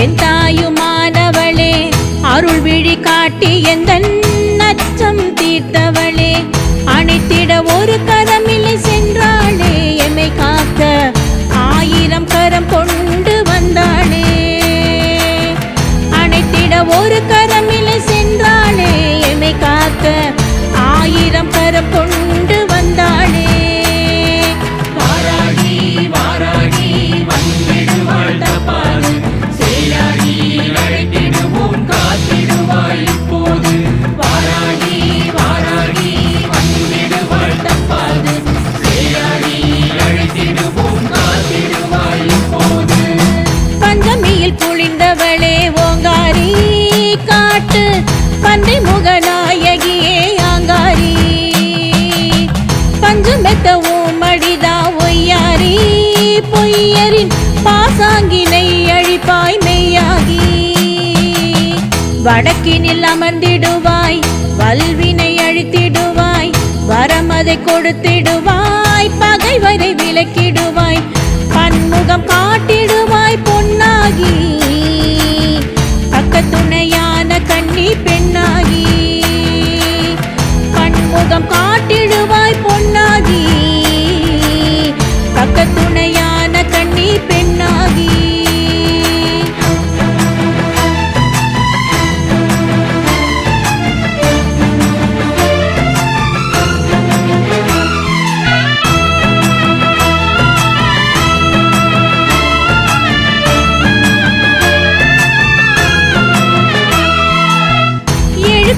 என் தாயுமானவளே அருள் விழி காட்டி எந்த நச்சம் தீர்த்தவளே. அனைத்திட ஒரு கரமில்லை சென்றாளே எமை காக்க ஆயிரம் கரம் அந்நியரின் பாசாங்கினை அழிப்பாய் மெய்யாகி. வடக்கினில் அமர்ந்திடுவாய் வல்வினை அழித்திடுவாய் வரமதை கொடுத்திடுவாய் பகைவரை விலக்கிடுவாய். கண்ணி